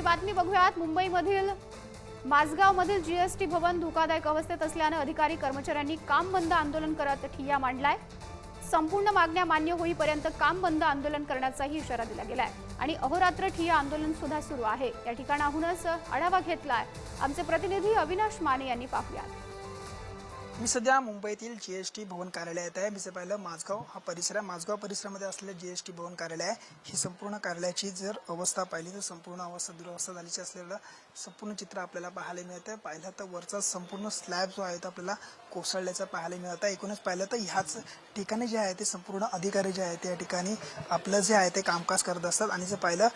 मोठी बातमी बघूयात. मुंबईमधील माझगावमधील जीएसटी भवन धोकादायक अवस्थेत असल्यानं अधिकारी कर्मचाऱ्यांनी काम बंद आंदोलन करत ठिय्या मांडलाय. संपूर्ण मागण्या मान्य होईपर्यंत काम बंद आंदोलन करण्याचाही इशारा दिला गेलाय. आणि अहोरात्र ठिय्या आंदोलन सुद्धा सुरू आहे. या ठिकाणाहूनच आढावा घेतलाय आमचे प्रतिनिधी अविनाश माने यांनी पाहुयात. मी सध्या मुंबईतील जी एस टी भवन कार्यालयात आहे. मी जे पाहिलं माझगाव हा परिसर आहे. माझगाव परिसरामध्ये असलेलं जी एस टी भवन कार्यालय आहे. ही संपूर्ण कार्यालयाची जर अवस्था पाहिली तर संपूर्ण अवस्था दुरवस्था झालीची असलेलं संपूर्ण चित्र आपल्याला पाहायला मिळतं पाहिलं तर वरचा संपूर्ण स्लॅब जो आहे तो आपल्याला कोसळल्याचा पाहायला मिळत आहे एकूणच पाहिलं तर ह्याच ठिकाणी जे आहे ते संपूर्ण अधिकारी जे आहे त्या या ठिकाणी आपलं जे आहे ते कामकाज करत असतात. आणि जर पाहिलं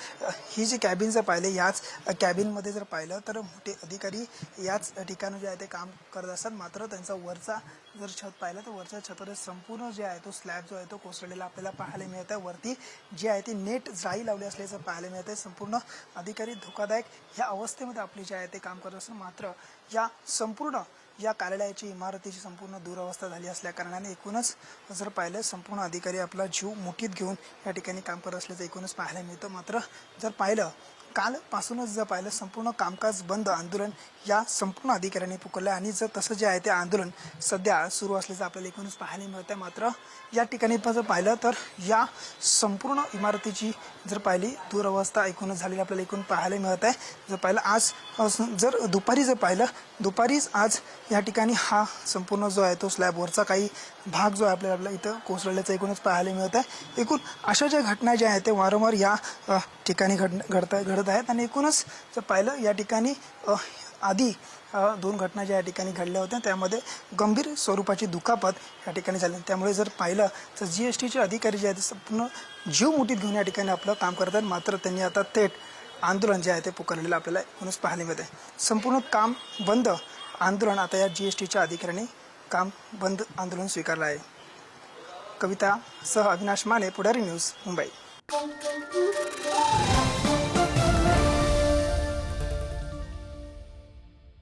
ही जी कॅबिन जर पाहिले याच कॅबिनमध्ये जर पाहिलं तर मोठे अधिकारी याच ठिकाणी जे आहे ते काम करत असतात. मात्र त्यांचा वरचा जर छत पाहिलं तर वरच्या छतावर संपूर्ण जे आहे तो स्लॅब जो आहे तो कोसळलेला आपल्याला पाहायला मिळत आहे वरती जे आहे ती नेट जाळी लावली असल्याचं पाहायला मिळत आहे संपूर्ण अधिकारी धोकादायक ह्या अवस्थेमध्ये आपली जे आहे ते काम करत असून मात्र या संपूर्ण या कार्यालयाची इमारतीची संपूर्ण दुरावस्था झाली असल्या कारणाने एकूणच जर पाहिलं संपूर्ण अधिकारी आपला जीव मुठीत घेऊन या ठिकाणी काम करत असल्याचं एकूणच पाहायला मिळतं. मात्र जर पाहिलं कालपासूनच जर पाहिलं संपूर्ण कामकाज बंद आंदोलन या संपूर्ण अधिकाऱ्यांनी पुकारलं आणि जर तसं जे आहे ते आंदोलन सध्या सुरू असल्याचं आपल्याला एकूणच पाहायला मिळत आहे मात्र या ठिकाणी पण जर पाहिलं तर या संपूर्ण इमारतीची जर पाहिली दुरवस्था एकूणच झालेली आपल्याला एकूण पाहायला मिळत आहे जर पाहिलं आज जर दुपारी जर पाहिलं दुपारीच आज या ठिकाणी हा संपूर्ण जो आहे तो स्लॅबवरचा काही भाग जो आहे आपल्याला आपल्या इथं कोसळल्याचा एकूणच पाहायला मिळत आहे एकूण अशा ज्या घटना ज्या आहेत ते वारंवार या ठिकाणी घड घडत घडत आहेत. आणि एकूणच जर पाहिलं या ठिकाणी आधी दोन घटना ज्या या ठिकाणी घडल्या होत्या त्यामध्ये गंभीर स्वरूपाची दुखापत या ठिकाणी झाली. त्यामुळे जर पाहिलं तर जी एस टीचे अधिकारी जे आहेत संपूर्ण जीव मुठीत घेऊन या ठिकाणी आपलं काम करतात मात्र त्यांनी आता थेट आंदोलन जे आहे ते पुकारलेलं आपल्याला एकूणच पाहायला मिळते संपूर्ण काम बंद आंदोलन आता या जी एस टीच्या अधिकाऱ्यांनी काम बंद आंदोलन स्वीकारलं आहे. कविता सह अविनाश माने पुढारी न्यूज मुंबई.